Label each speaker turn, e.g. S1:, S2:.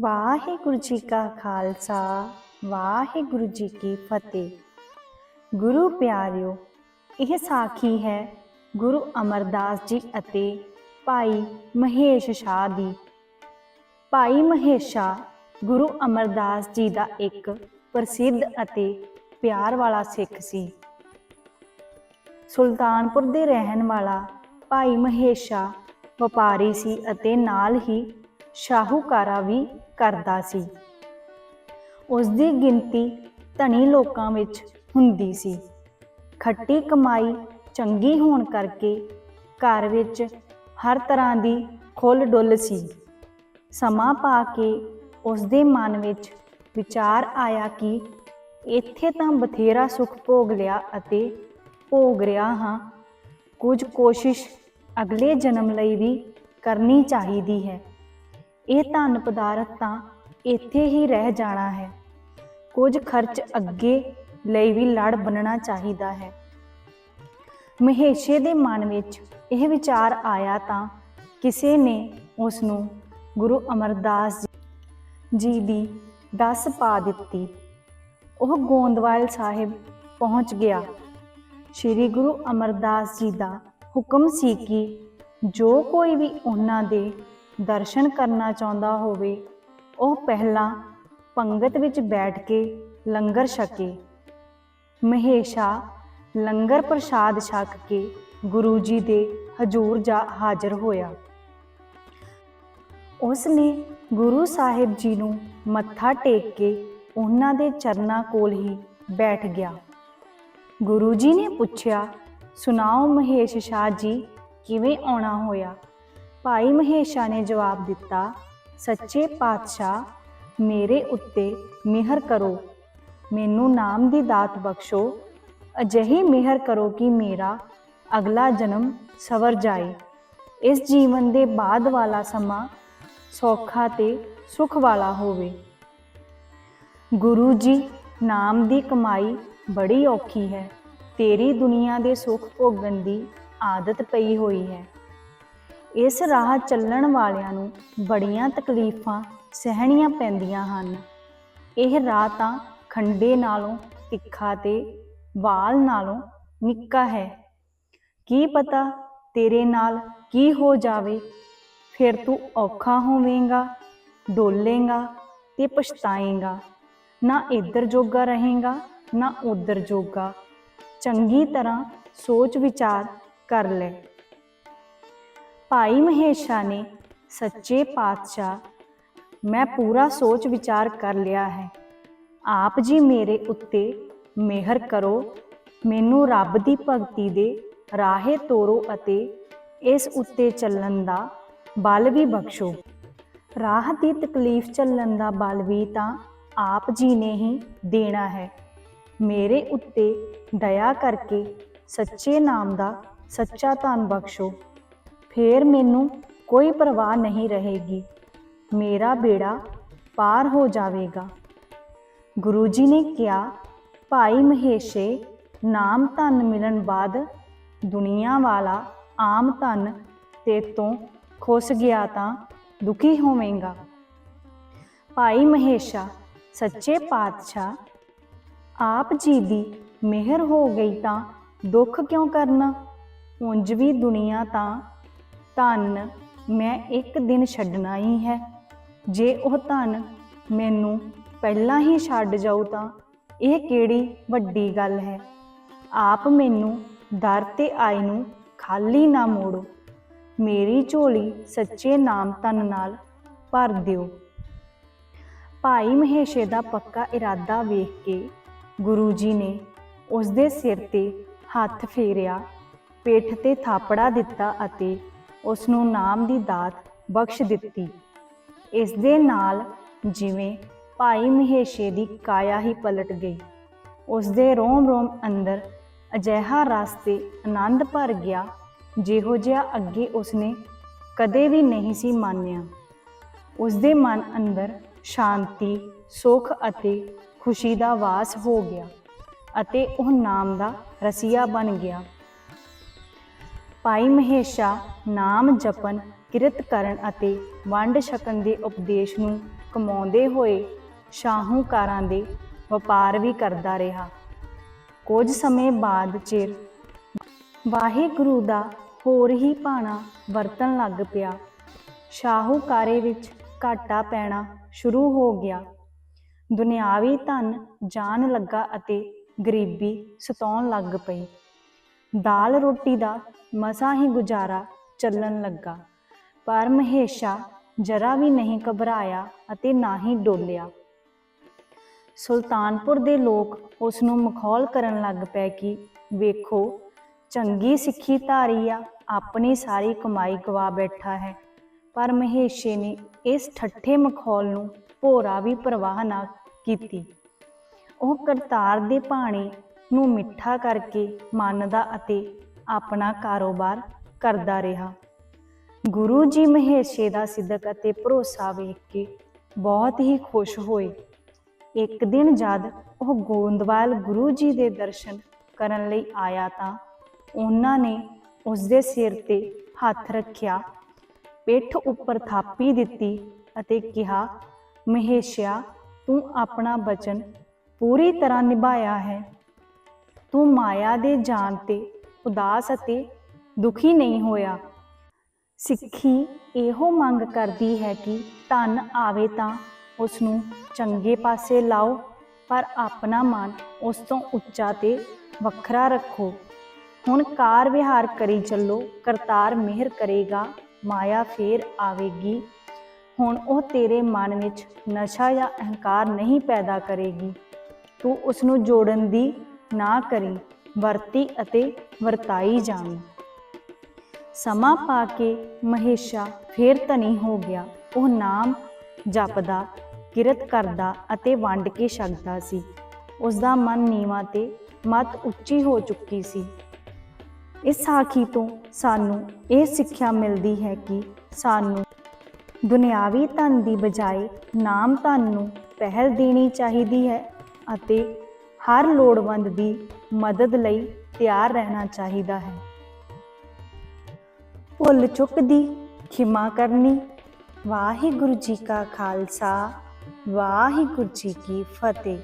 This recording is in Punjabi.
S1: ਵਾਹਿਗੁਰੂ ਜੀ ਕਾ ਖਾਲਸਾ, ਵਾਹਿਗੁਰੂ ਜੀ ਕੀ ਫਤਿਹ। ਗੁਰੂ ਪਿਆਰਿਓ, ਇਹ ਸਾਖੀ ਹੈ ਗੁਰੂ ਅਮਰਦਾਸ ਜੀ ਅਤੇ ਭਾਈ ਮਹੇਸ਼ ਸ਼ਾਹ ਦੀ। ਭਾਈ ਮਹੇਸ਼ ਗੁਰੂ ਅਮਰਦਾਸ ਜੀ ਦਾ ਇੱਕ ਪ੍ਰਸਿੱਧ ਅਤੇ ਪਿਆਰ ਵਾਲਾ ਸਿੱਖ ਸੀ। ਸੁਲਤਾਨਪੁਰ ਦੇ ਰਹਿਣ ਵਾਲਾ ਭਾਈ ਮਹੇਸ਼ ਵਪਾਰੀ ਸੀ ਅਤੇ ਨਾਲ ਹੀ ਸ਼ਾਹੂਕਾਰਾ ਵੀ ਕਰਦਾ ਸੀ। ਉਸ ਦੀ ਗਿਣਤੀ ਧਨੀ ਲੋਕਾਂ ਵਿੱਚ ਹੁੰਦੀ ਸੀ। ਖੱਟੀ ਕਮਾਈ ਚੰਗੀ ਹੋਣ ਕਰਕੇ ਘਰ ਵਿੱਚ ਹਰ ਤਰ੍ਹਾਂ ਦੀ ਖੁੱਲ ਡੁੱਲ ਸੀ। ਸਮਾਂ ਪਾ ਕੇ ਉਸ ਦੇ ਮਨ ਵਿੱਚ ਵਿਚਾਰ ਆਇਆ ਕਿ ਇੱਥੇ ਤਾਂ ਬਥੇਰਾ ਸੁੱਖ ਭੋਗ ਲਿਆ ਅਤੇ ਭੋਗ ਰਿਹਾ ਹਾਂ। ਕੁਝ ਕੋਸ਼ਿਸ਼ ਅਗਲੇ ਜਨਮ ਲਈ ਵੀ ਕਰਨੀ ਚਾਹੀਦੀ ਹੈ। ਇਹ ਧਨ ਪਦਾਰਥ ਤਾਂ ਇੱਥੇ ਹੀ ਰਹਿ ਜਾਣਾ ਹੈ। ਕੁਝ ਖਰਚ ਅੱਗੇ ਲਈ ਵੀ ਲੜ ਬਣਨਾ ਚਾਹੀਦਾ ਹੈ। ਮਹੇਸ਼ੇ ਦੇ ਮਨ ਵਿੱਚ ਇਹ ਵਿਚਾਰ ਆਇਆ ਤਾਂ ਕਿਸੇ ਨੇ ਉਸ ਨੂੰ ਗੁਰੂ ਅਮਰਦਾਸ ਜੀ ਦੀ ਦੱਸ ਪਾ ਦਿੱਤੀ। ਉਹ ਗੋਂਦਵਾਲ ਸਾਹਿਬ ਪਹੁੰਚ ਗਿਆ। ਸ੍ਰੀ ਗੁਰੂ ਅਮਰਦਾਸ ਜੀ ਦਾ ਹੁਕਮ ਸੀ ਕਿ ਜੋ ਕੋਈ ਵੀ ਉਹਨਾਂ ਦੇ ਦਰਸ਼ਨ ਕਰਨਾ ਚਾਹੁੰਦਾ ਹੋਵੇ, ਉਹ ਪਹਿਲਾਂ ਪੰਗਤ ਵਿੱਚ ਬੈਠ ਕੇ ਲੰਗਰ ਛਕੇ। ਮਹੇਸ਼ਾ ਲੰਗਰ ਪ੍ਰਸ਼ਾਦ ਛਕ ਕੇ ਗੁਰੂ ਜੀ ਦੇ ਹਜੂਰ ਜਾ ਹਾਜ਼ਰ ਹੋਇਆ। ਉਸ ਨੇ ਗੁਰੂ ਸਾਹਿਬ ਜੀ ਨੂੰ ਮੱਥਾ ਟੇਕ ਕੇ ਉਹਨਾਂ ਦੇ ਚਰਨਾਂ ਕੋਲ ਹੀ ਬੈਠ ਗਿਆ। ਗੁਰੂ ਜੀ ਨੇ ਪੁੱਛਿਆ, ਸੁਣਾਓ ਮਹੇਸ਼ ਸ਼ਾਹ ਜੀ, ਕਿਵੇਂ ਆਉਣਾ ਹੋਇਆ? ਭਾਈ ਮਹੇਸ਼ਾ ਨੇ ਜਵਾਬ ਦਿੱਤਾ, ਸੱਚੇ ਪਾਤਸ਼ਾਹ, ਮੇਰੇ ਉੱਤੇ ਮਿਹਰ ਕਰੋ। ਮੈਨੂੰ ਨਾਮ ਦੀ ਦਾਤ ਬਖਸ਼ੋ। ਅਜਿਹੀ ਮਿਹਰ ਕਰੋ ਕਿ ਮੇਰਾ ਅਗਲਾ ਜਨਮ ਸਵਰ ਜਾਏ। ਇਸ ਜੀਵਨ ਦੇ ਬਾਅਦ ਵਾਲਾ ਸਮਾਂ ਸੌਖਾ ਤੇ ਸੁਖ ਵਾਲਾ ਹੋਵੇ। ਗੁਰੂ ਜੀ, ਨਾਮ ਦੀ ਕਮਾਈ ਬੜੀ ਔਖੀ ਹੈ। ਤੇਰੀ ਦੁਨੀਆ ਦੇ ਸੁੱਖ ਭੋਗਣ ਦੀ ਆਦਤ ਪਈ ਹੋਈ ਹੈ। ਇਸ ਰਾਹ ਚੱਲਣ ਵਾਲਿਆਂ ਨੂੰ ਬੜੀਆਂ ਤਕਲੀਫਾਂ ਸਹਿਣੀਆਂ ਪੈਂਦੀਆਂ ਹਨ। ਇਹ ਰਾਹ ਤਾਂ ਖੰਡੇ ਨਾਲੋਂ, ਤਿੱਖਾ ਤੇ ਵਾਲ ਨਾਲੋਂ ਨਿੱਕਾ ਹੈ। ਕੀ ਪਤਾ ਤੇਰੇ ਨਾਲ ਕੀ ਹੋ ਜਾਵੇ? ਫਿਰ ਤੂੰ ਔਖਾ ਹੋਵੇਂਗਾ, ਡੋਲੇਂਗਾ ਤੇ ਪਛਤਾਏਂਗਾ। ਨਾ ਇੱਧਰ ਜੋਗਾ ਰਹੇਗਾ, ਨਾ ਉੱਧਰ ਜੋਗਾ। ਚੰਗੀ ਤਰ੍ਹਾਂ ਸੋਚ ਵਿਚਾਰ ਕਰ ਲੈ। ਭਾਈ ਮਹੇਸ਼ਾ ਨੇ ਸੱਚੇ ਪਾਤਸ਼ਾਹ, ਮੈਂ ਪੂਰਾ ਸੋਚ ਵਿਚਾਰ ਕਰ ਲਿਆ ਹੈ। ਆਪ ਜੀ ਮੇਰੇ ਉੱਤੇ ਮਿਹਰ ਕਰੋ। ਮੈਨੂੰ ਰੱਬ ਦੀ ਭਗਤੀ ਦੇ ਰਾਹੇ ਤੋਰੋ ਅਤੇ ਇਸ ਉੱਤੇ ਚੱਲਣ ਦਾ ਬਲ ਵੀ ਬਖਸ਼ੋ। ਰਾਹ ਦੀ ਤਕਲੀਫ ਚੱਲਣ ਦਾ ਬਲ ਵੀ ਤਾਂ ਆਪ ਜੀ ਨੇ ਹੀ ਦੇਣਾ ਹੈ। ਮੇਰੇ ਉੱਤੇ ਦਇਆ ਕਰਕੇ ਸੱਚੇ ਨਾਮ ਦਾ ਸੱਚਾ ਧਨ ਬਖਸ਼ੋ। ਫੇਰ ਮੈਨੂੰ ਕੋਈ ਪਰਵਾਹ ਨਹੀਂ ਰਹੇਗੀ। ਮੇਰਾ ਬੇੜਾ ਪਾਰ ਹੋ ਜਾਵੇਗਾ। ਗੁਰੂ ਜੀ ਨੇ ਕਿਹਾ, ਭਾਈ ਮਹੇਸ਼ੇ, ਨਾਮ ਧਨ ਮਿਲਣ ਬਾਅਦ ਦੁਨੀਆ ਵਾਲਾ ਆਮ ਧਨ ਤੇ ਤੋਂ ਖੁੱਸ ਗਿਆ ਤਾਂ ਦੁਖੀ ਹੋਵੇਂਗਾ। ਭਾਈ ਮਹੇਸ਼ਾ, ਸੱਚੇ ਪਾਤਸ਼ਾਹ, ਆਪ ਜੀ ਦੀ ਮਿਹਰ ਹੋ ਗਈ ਤਾਂ ਦੁੱਖ ਕਿਉਂ ਕਰਨਾ? ਉਂਝ ਵੀ ਦੁਨੀਆ ਤਾਂ ਧਨ ਮੈਂ ਇੱਕ ਦਿਨ ਛੱਡਣਾ ਹੀ ਹੈ। ਜੇ ਉਹ ਧਨ ਮੈਨੂੰ ਪਹਿਲਾਂ ਹੀ ਛੱਡ ਜਾਊ ਤਾਂ ਇਹ ਕਿਹੜੀ ਵੱਡੀ ਗੱਲ ਹੈ? ਆਪ ਮੈਨੂੰ ਦਰ ਤੇ ਆਏ ਨੂੰ ਖਾਲੀ ਨਾ ਮੋੜੋ। ਮੇਰੀ ਝੋਲੀ ਸੱਚੇ ਨਾਮ ਤਨ ਨਾਲ ਭਰ ਦਿਓ। ਭਾਈ ਮਹੇਸ਼ੇ ਦਾ ਪੱਕਾ ਇਰਾਦਾ ਵੇਖ ਕੇ ਗੁਰੂ ਜੀ ਨੇ ਉਸ ਦੇ ਸਿਰ ਤੇ ਹੱਥ ਫੇਰਿਆ, ਪਿੱਠ ਤੇ ਥਾਪੜਾ ਦਿੱਤਾ ਅਤੇ ਉਸ ਨੂੰ ਨਾਮ ਦੀ ਦਾਤ ਬਖਸ਼ ਦਿੱਤੀ। ਇਸ ਦੇ ਨਾਲ ਜਿਵੇਂ ਭਾਈ ਮਹੇਸ਼ੇ ਦੀ ਕਾਇਆ ਹੀ ਪਲਟ ਗਈ। ਉਸ ਦੇ ਰੋਮ ਰੋਮ ਅੰਦਰ ਅਜਿਹਾ ਰਸ ਤੇ ਆਨੰਦ ਭਰ ਗਿਆ ਜਿਹੋ ਜਿਹਾ ਅੱਗੇ ਉਸਨੇ ਕਦੇ ਵੀ ਨਹੀਂ ਸੀ ਮੰਨਿਆ। ਉਸ ਦੇ ਮਨ ਅੰਦਰ ਸ਼ਾਂਤੀ, ਸੁਖ ਅਤੇ ਖੁਸ਼ੀ ਦਾ ਵਾਸ ਹੋ ਗਿਆ ਅਤੇ ਉਹ ਨਾਮ ਦਾ ਰਸੀਆ ਬਣ ਗਿਆ। ਭਾਈ ਮਹੇਸ਼ਾ ਨਾਮ ਜਪਨ, ਕਿਰਤ ਕਰਨ ਅਤੇ ਵੰਡ ਛਕਣ ਦੇ ਉਪਦੇਸ਼ ਨੂੰ ਕਮਾਉਂਦੇ ਹੋਏ ਸ਼ਾਹੂਕਾਰਾਂ ਦੇ ਵਪਾਰ ਵੀ ਕਰਦਾ ਰਿਹਾ। ਕੁਝ ਸਮੇਂ ਬਾਅਦ ਚਿਰ ਵਾਹਿਗੁਰੂ ਦਾ ਹੋਰ ਹੀ ਭਾਣਾ ਵਰਤਣ ਲੱਗ ਪਿਆ। ਸ਼ਾਹੂਕਾਰੇ ਵਿੱਚ ਘਾਟਾ ਪੈਣਾ ਸ਼ੁਰੂ ਹੋ ਗਿਆ। ਦੁਨਿਆਵੀ ਧਨ ਜਾਣ ਲੱਗਾ ਅਤੇ ਗਰੀਬੀ ਸਤਾਉਣ ਲੱਗ ਪਈ। ਦਾਲ ਰੋਟੀ ਦਾ ਮਸਾਂ ਹੀ ਗੁਜ਼ਾਰਾ ਚੱਲਣ ਲੱਗਾ। ਪਰ ਮਹੇਸ਼ਾ ਜਰਾ ਵੀ ਨਹੀਂ ਘਬਰਾਇਆ ਅਤੇ ਨਾ ਹੀ ਡੋਲਿਆ। ਸੁਲਤਾਨਪੁਰ ਦੇ ਲੋਕ ਉਸ ਨੂੰ ਮਖੌਲ ਕਰਨ ਲੱਗ ਪਏ ਕਿ, ਵੇਖੋ, ਚੰਗੀ ਸਿੱਖੀ ਧਾਰੀ ਆ, ਆਪਣੀ ਸਾਰੀ ਕਮਾਈ ਗਵਾ ਬੈਠਾ ਹੈ। ਪਰ ਮਹੇਸ਼ੇ ਨੇ ਇਸ ਠੱਠੇ ਮਖੌਲ ਨੂੰ ਭੋਰਾ ਵੀ ਪਰਵਾਹ ਨਾ ਕੀਤੀ। ਉਹ ਕਰਤਾਰ ਦੇ ਭਾਣੇ ਨੂੰ ਮਿੱਠਾ ਕਰਕੇ ਮੰਨਦਾ ਅਤੇ ਆਪਣਾ ਕਾਰੋਬਾਰ ਕਰਦਾ ਰਿਹਾ। ਗੁਰੂ ਜੀ ਮਹੇਸ਼ੇ ਦਾ ਸਿੱਧਕ ਅਤੇ ਭਰੋਸਾ ਵੇਖ ਕੇ ਬਹੁਤ ਹੀ ਖੁਸ਼ ਹੋਏ। ਇੱਕ ਦਿਨ ਜਦ ਉਹ ਗੋਂਦਵਾਲ ਗੁਰੂ ਜੀ ਦੇ ਦਰਸ਼ਨ ਕਰਨ ਲਈ ਆਇਆ ਤਾਂ ਉਹਨਾਂ ਨੇ ਉਸ ਦੇ ਸਿਰ ਤੇ ਹੱਥ ਰੱਖਿਆ, ਪਿੱਠ ਉੱਪਰ ਥਾਪੀ ਦਿੱਤੀ ਅਤੇ ਕਿਹਾ, ਮਹੇਸ਼ਿਆ, ਤੂੰ ਆਪਣਾ ਬਚਨ ਪੂਰੀ ਤਰ੍ਹਾਂ ਨਿਭਾਇਆ ਹੈ। ਤੂੰ ਮਾਇਆ ਦੇ ਜਾਣ ਤੇ ਉਦਾਸ ਅਤੇ ਦੁਖੀ ਨਹੀਂ ਹੋਇਆ। ਸਿੱਖੀ ਇਹੋ ਮੰਗ ਕਰਦੀ ਹੈ ਕਿ ਧਨ ਆਵੇ ਤਾਂ ਉਸ ਨੂੰ ਚੰਗੇ ਪਾਸੇ ਲਾਓ, ਪਰ ਆਪਣਾ ਮਨ ਉਸ ਤੋਂ ਉੱਚਾ ਤੇ ਵੱਖਰਾ ਰੱਖੋ। ਹੁਣ ਕਾਰ ਵਿਹਾਰ ਕਰੀ ਚੱਲੋ, ਕਰਤਾਰ ਮਿਹਰ ਕਰੇਗਾ, ਮਾਇਆ ਫੇਰ ਆਵੇਗੀ। ਹੁਣ ਉਹ ਤੇਰੇ ਮਨ ਵਿੱਚ ਨਸ਼ਾ ਜਾਂ ਅਹੰਕਾਰ ਨਹੀਂ ਪੈਦਾ ਕਰੇਗੀ। ਤੂੰ ਉਸ ਨੂੰ ਜੋੜਨ ਦੀ ਨਾ ਕਰੀ, ਵਰਤੀ ਅਤੇ ਵਰਤਾਈ ਜਾਵੀਂ। ਸਮਾਂ ਪਾ ਕੇ ਮਹੇਸ਼ਾ ਫੇਰ ਧਨੀ ਹੋ ਗਿਆ। ਉਹ ਨਾਮ ਜਪਦਾ, ਕਿਰਤ ਕਰਦਾ ਅਤੇ ਵੰਡ ਕੇ ਛਕਦਾ ਸੀ। ਉਸ ਦਾ ਮਨ ਨੀਵਾ ਤੇ ਮਤ ਉੱਚੀ ਹੋ ਚੁੱਕੀ ਸੀ। ਇਸ ਸਾਖੀ ਤੋਂ ਸਾਨੂੰ ਇਹ ਸਿੱਖਿਆ ਮਿਲਦੀ ਹੈ ਕਿ ਸਾਨੂੰ ਦੁਨਿਆਵੀ ਧਨ ਦੀ ਬਜਾਏ ਨਾਮ ਧਨ ਨੂੰ ਪਹਿਲ ਦੇਣੀ ਚਾਹੀਦੀ ਹੈ ਅਤੇ ਹਰ ਲੋੜਵੰਦ ਦੀ ਮਦਦ ਲਈ ਤਿਆਰ ਰਹਿਣਾ ਚਾਹੀਦਾ ਹੈ। ਭੁੱਲ ਚੁੱਕ ਦੀ ਖਿਮਾ ਕਰਨੀ, ਵਾਹਿਗੁਰੂ ਜੀ ਕਾ ਖਾਲਸਾ, ਵਾਹਿਗੁਰੂ ਜੀ ਕੀ ਫਤਿਹ।